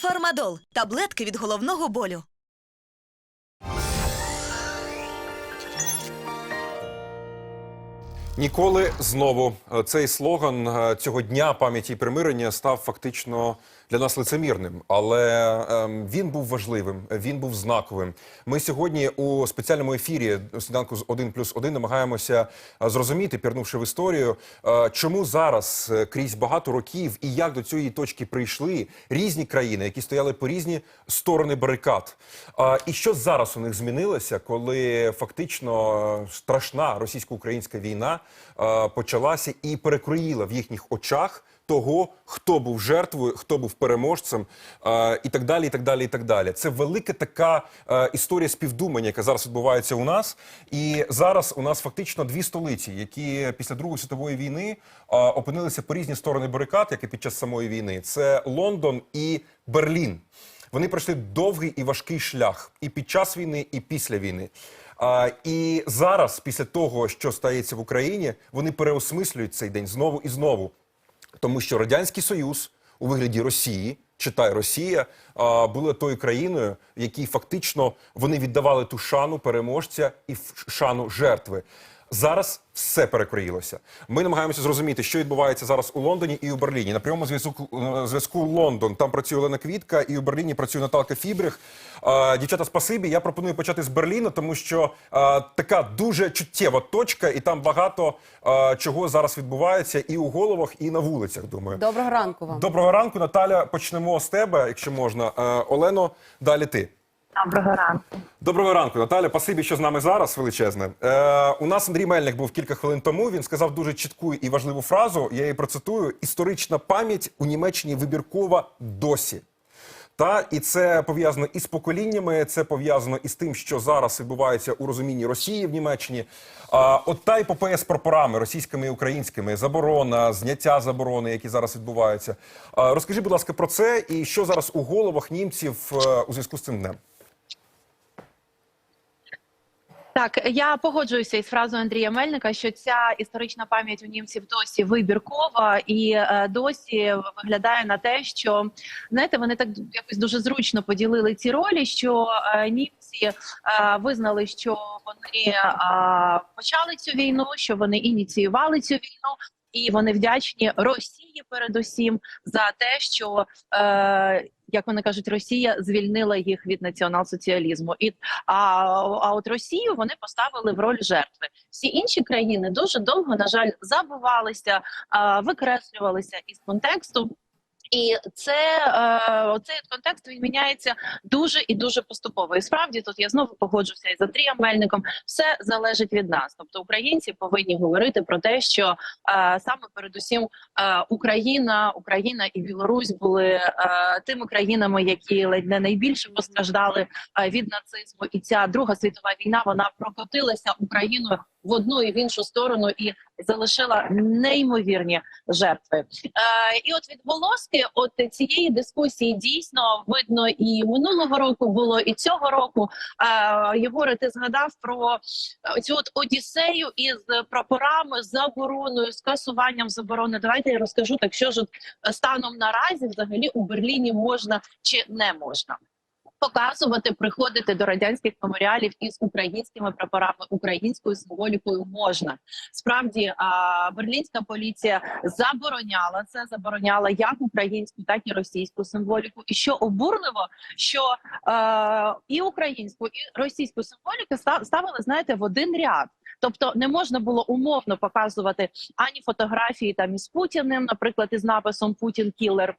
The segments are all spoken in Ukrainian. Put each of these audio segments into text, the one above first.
Фармадол таблетки від головного болю. Ніколи знову цей слоган е, цього дня пам'яті і примирення став фактично для нас лицемірним, але ем, він був важливим, він був знаковим. Ми сьогодні у спеціальному ефірі сніданку з 1 плюс 1 намагаємося е, зрозуміти, пірнувши в історію, е, чому зараз е, крізь багато років і як до цієї точки прийшли різні країни, які стояли по різні сторони барикад. І що зараз у них змінилося, коли фактично страшна російсько-українська війна почалася і перекроїла в їхніх очах того, хто був жертвою, хто був переможцем, і так далі. І так далі, і так далі. Це велика така е, історія співдумання, яка зараз відбувається у нас. І зараз у нас фактично дві столиці, які після Другої світової війни е, опинилися по різні сторони барикад, як і під час самої війни. Це Лондон і Берлін. Вони пройшли довгий і важкий шлях і під час війни, і після війни. А, і зараз, після того, що стається в Україні, вони переосмислюють цей день знову і знову. Тому що Радянський Союз у вигляді Росії, читай Росія, була тою країною, якій фактично вони віддавали ту шану переможця і шану жертви. Зараз все перекроїлося. Ми намагаємося зрозуміти, що відбувається зараз у Лондоні і у Берліні. На прямому зв'язку е, зв'язку Лондон. Там працює Олена Квітка, і у Берліні працює Наталка Фібрих. Дівчата, спасибі. Я пропоную почати з Берліна, тому що е, така дуже чуттєва точка, і там багато е, чого зараз відбувається і у головах, і на вулицях. Думаю, Доброго ранку вам. доброго ранку, Наталя. Почнемо з тебе, якщо можна. Е, Олено, далі ти. Доброго ранку. Доброго ранку, Наталя. Пасибі, що з нами зараз величезне. Е, у нас Андрій Мельник був кілька хвилин тому. Він сказав дуже чітку і важливу фразу. Я її процитую: історична пам'ять у Німеччині вибіркова досі. Та і це пов'язано із поколіннями, це пов'язано із тим, що зараз відбувається у розумінні Росії в Німеччині. А, от та епопея з прапорами російськими і українськими, заборона, зняття заборони, які зараз відбуваються. А, розкажи, будь ласка, про це і що зараз у головах німців е, у зв'язку з цим днем. Так, я погоджуюся із фразою Андрія Мельника, що ця історична пам'ять у німців досі вибіркова і е, досі виглядає на те, що знаєте, вони так якось дуже зручно поділили ці ролі, що е, німці е, визнали, що вони почали цю війну, що вони ініціювали цю війну. І вони вдячні Росії, передусім, за те, що е, як вони кажуть, Росія звільнила їх від націонал-соціалізму. І а, а от Росію вони поставили в роль жертви. Всі інші країни дуже довго, на жаль, забувалися, е, викреслювалися із контексту. І це е, оцей контекст він міняється дуже і дуже поступово. І справді тут я знову погоджуся із Андрієм Мельником. Все залежить від нас. Тобто українці повинні говорити про те, що е, саме передусім е, Україна, Україна і Білорусь були тими країнами, які ледь не найбільше постраждали від нацизму. І ця друга світова війна вона прокотилася Україною в одну і в іншу сторону і залишила неймовірні жертви. І от відголоски от цієї дискусії дійсно видно і минулого року було, і цього року. Е, Єгоре, ти згадав про цю от одіссею із прапорами, забороною, скасуванням заборони. Давайте я розкажу так, що ж от станом наразі взагалі у Берліні можна чи не можна. Показувати, приходити до радянських меморіалів із українськими прапорами, українською символікою можна. Справді берлінська поліція забороняла це, забороняла як українську, так і російську символіку. І що обурливо, що е, і українську, і російську символіку ста- ставили, знаєте, в один ряд. Тобто не можна було умовно показувати ані фотографії там із Путіним, наприклад, із написом Путін кілер.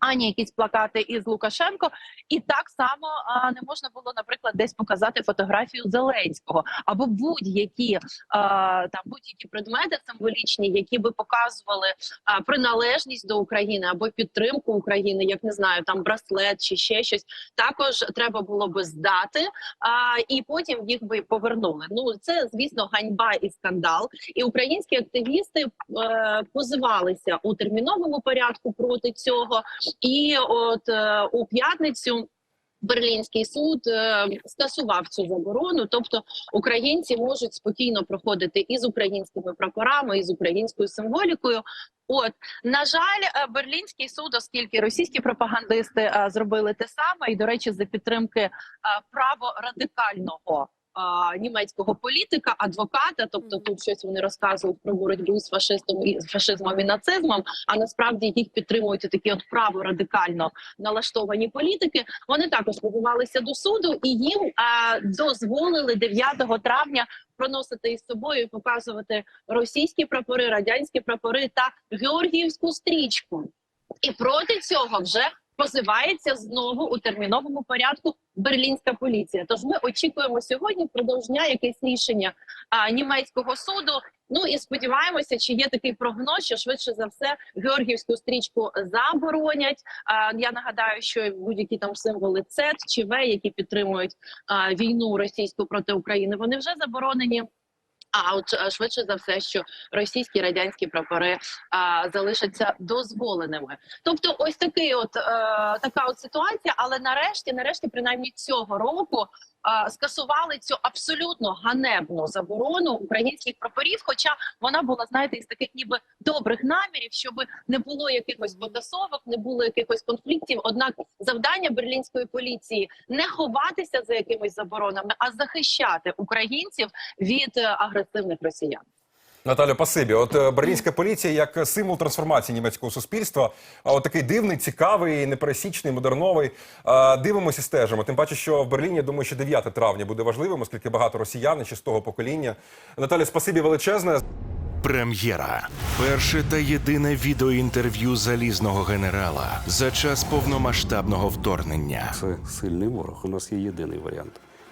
Ані якісь плакати із Лукашенко, і так само а, не можна було, наприклад, десь показати фотографію Зеленського або будь-які там будь-які предмети символічні, які би показували а, приналежність до України або підтримку України, як не знаю, там браслет чи ще щось. Також треба було би здати, а, і потім їх би повернули. Ну це звісно ганьба і скандал. І українські активісти е, позивалися у терміновому порядку проти цього. І от е, у п'ятницю Берлінський суд е, скасував цю заборону, тобто українці можуть спокійно проходити із українськими прапорами, із українською символікою. От на жаль, е, берлінський суд, оскільки російські пропагандисти зробили те саме, і до речі, за підтримки е, праворадикального німецького політика, адвоката, тобто тут щось вони розказують про боротьбу з фашистом і з фашизмом і нацизмом. А насправді їх підтримують такі от праворадикально налаштовані політики. Вони також позивалися до суду, і їм е, дозволили 9 травня проносити із собою і показувати російські прапори, радянські прапори та георгіївську стрічку. І проти цього вже позивається знову у терміновому порядку берлінська поліція. Тож ми очікуємо сьогодні впродовж якесь рішення а, німецького суду. Ну і сподіваємося, чи є такий прогноз, що швидше за все георгіївську стрічку заборонять. А, я нагадаю, що будь-які там символи ЦЕТ чи В, які підтримують війну російську проти України, вони вже заборонені. А от е, швидше за все, що російські радянські прапори а, залишаться дозволеними. Тобто, ось такий, от е, така от ситуація. Але нарешті, нарешті, принаймні цього року е, скасували цю абсолютно ганебну заборону українських прапорів. Хоча вона була, знаєте, із таких ніби добрих намірів, щоб не було якихось потасовок, не було якихось конфліктів. Однак завдання берлінської поліції не ховатися за якимись заборонами, а захищати українців від е, агресивних росіян. Наталя, пасибі. От е, берлінська поліція як символ трансформації німецького суспільства. А от такий дивний, цікавий, непересічний, модерновий. Дивимося, стежимо. Тим паче, що в Берліні я думаю, що 9 травня буде важливим, оскільки багато росіян ще з того покоління. Наталя, спасибі величезне. Прем'єра. Перше та єдине відеоінтерв'ю залізного генерала за час повномасштабного вторгнення. Це сильний ворог. У нас є єдиний варіант,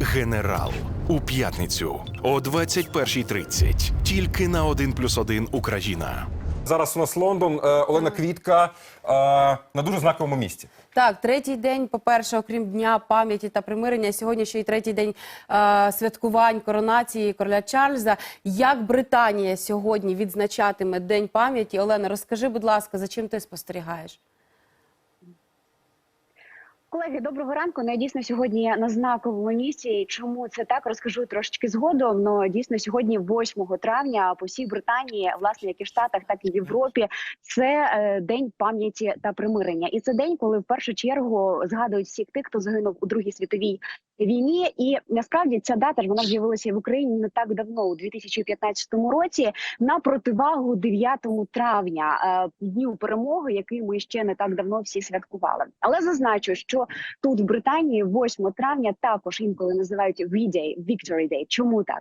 Генерал у п'ятницю о 21.30. Тільки на 1+,1 Україна. Зараз у нас Лондон, Е, Олена Квітка е, на дуже знаковому місці. Так, третій день, по-перше, окрім дня пам'яті та примирення, сьогодні ще й третій день е, святкувань коронації короля Чарльза. Як Британія сьогодні відзначатиме День пам'яті? Олена, розкажи, будь ласка, за чим ти спостерігаєш? Колеги, доброго ранку. Ну, я дійсно сьогодні на знаковому місці. Чому це так розкажу трошечки згодом. Ну дійсно сьогодні, 8 травня, по всій Британії, власне, як і в Штатах, так і в Європі, це е, день пам'яті та примирення. І це день, коли в першу чергу згадують всіх тих, хто загинув у другій світовій війні. І насправді ця дата ж вона з'явилася в Україні не так давно, у 2015 році, на противагу 9 травня, е, дню перемоги, який ми ще не так давно всі святкували. Але зазначу, що тут в Британії 8 травня також інколи називають V-Day, Victory Day. Чому так?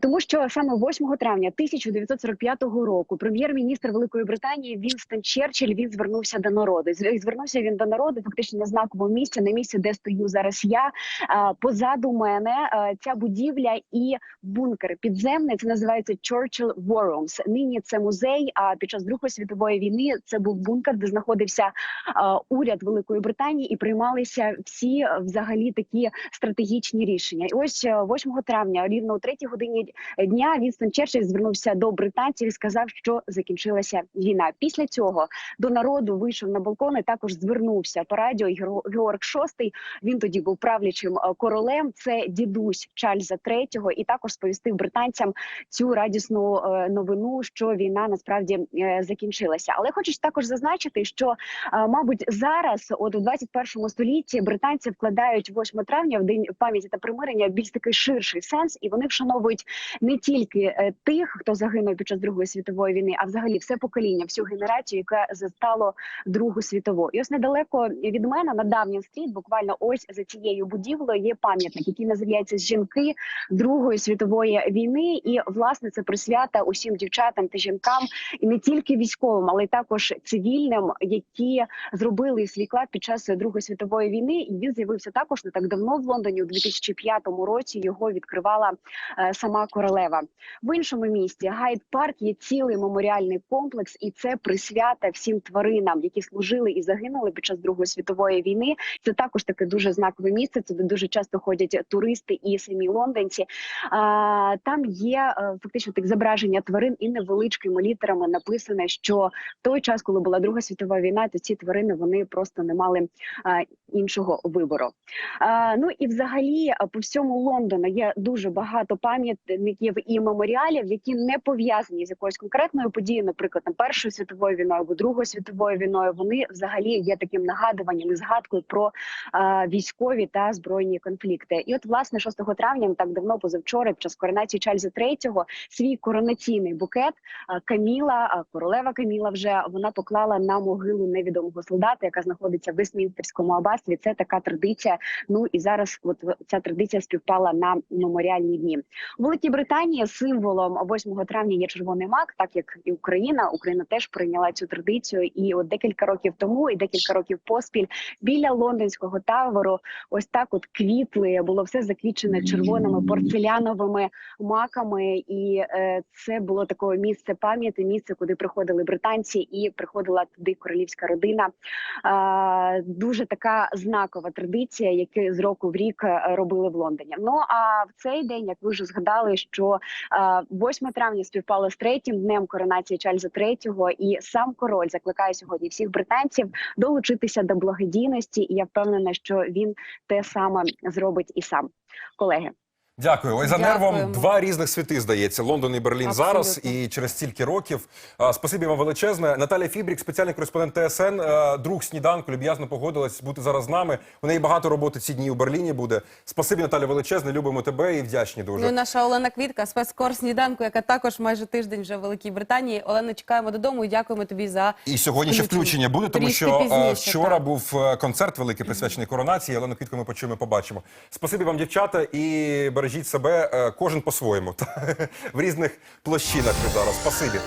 Тому що саме 8 травня 1945 року прем'єр-міністр Великої Британії Вінстон Черчилль він звернувся до народу. Звернувся він до народу фактично на знаковому місці, на місці, де стою зараз я. Позаду мене ця будівля і бункер підземний. Це називається Churchill War Rooms. Нині це музей. А під час Другої світової війни це був бункер, де знаходився уряд Великої Британії і приймалися всі взагалі такі стратегічні рішення. І ось е, 8 травня, рівно о 3 годині дня, Вінстон Черчилль звернувся до британців і сказав, що закінчилася війна. Після цього до народу вийшов на балкон і також звернувся по радіо Георг VI. Він тоді був правлячим е, королем. Це дідусь Чарльза III, і також сповістив британцям цю радісну е, новину, що війна насправді е, закінчилася. Але хочу також зазначити, що е, мабуть зараз, от у 21 столітті, британці вкладають 8 травня в день пам'яті та примирення більш такий ширший сенс, і вони вшановують вшановують не тільки е, тих, хто загинув під час Другої світової війни, а взагалі все покоління, всю генерацію, яка застало Другу світову. І ось недалеко від мене на Давнім стріт, буквально ось за цією будівлею, є пам'ятник, який називається Жінки Другої світової війни. І власне це присвята усім дівчатам та жінкам, і не тільки військовим, але й також цивільним, які зробили свій клад під час Другої світової війни. І він з'явився також не так давно в Лондоні. У 2005 році його відкривала е, сама королева. В іншому місті Гайд Парк є цілий меморіальний комплекс, і це присвята всім тваринам, які служили і загинули під час Другої світової війни. Це також таке дуже знакове місце. Це дуже часто ходять туристи і самі лондонці. А, там є е, фактично так зображення тварин і невеличкими літерами написане, що в той час, коли була Друга світова війна, то ці тварини вони просто не мали а, іншого вибору. А, ну і взагалі по всьому Лондону є дуже багато пам'ятників і меморіалів, які не пов'язані з якоюсь конкретною подією, наприклад, там Першою світовою війною або Другою світовою війною. Вони взагалі є таким нагадуванням і згадкою про а, військові та збройні конфлікти. І от власне 6 травня, не так давно позавчора, під час коронації Чарльза III, свій коронаційний букет а, Каміла, а, королева Каміла, вже вона поклала на могилу невідомого солдата, яка знаходиться в Вестмінстерському аббатстві. Це така традиція. Ну і зараз, от ця традиція співпала на меморіальні дні. У Великій Британії символом 8 травня є червоний мак, так як і Україна. Україна теж прийняла цю традицію. І от декілька років тому, і декілька років поспіль біля лондонського таверу, ось так от квітли було все заквічене червоними порцеляновими маками, і е, це було таке місце пам'яті, місце, куди приходили британці, і приходила туди королівська родина. Е, дуже така знакова традиція, яку з року в рік е, робили в Лондоні. Ну а в цей день, як ви вже згадали, що е, 8 травня співпало з третім днем коронації Чарльза III, і сам король закликає сьогодні всіх британців долучитися до благодійності. І я впевнена, що він те саме зробить і сам колеги. Дякую. Ой, за нервом два різних світи, здається. Лондон і Берлін Абсолютно. зараз і через стільки років. А, Спасибі вам величезне. Наталя Фібрік, спеціальний кореспондент ТСН, е, друг сніданку, люб'язно погодилась бути зараз з нами. У неї багато роботи ці дні у Берліні буде. Спасибі, Наталя, величезне. Любимо тебе і вдячні дуже. Ну і наша Олена Квітка, спецкор сніданку, яка також майже тиждень вже в Великій Британії. Олена, чекаємо додому і дякуємо тобі за І сьогодні ще включення буде, тому Трішки що е, пізніше, вчора так. був е, концерт великий присвячений коронації. Олену Квітку ми почуємо, побачимо. Спасибі вам, дівчата, і бережіть себе е, кожен по-своєму. В різних площинах зараз. Спасибі.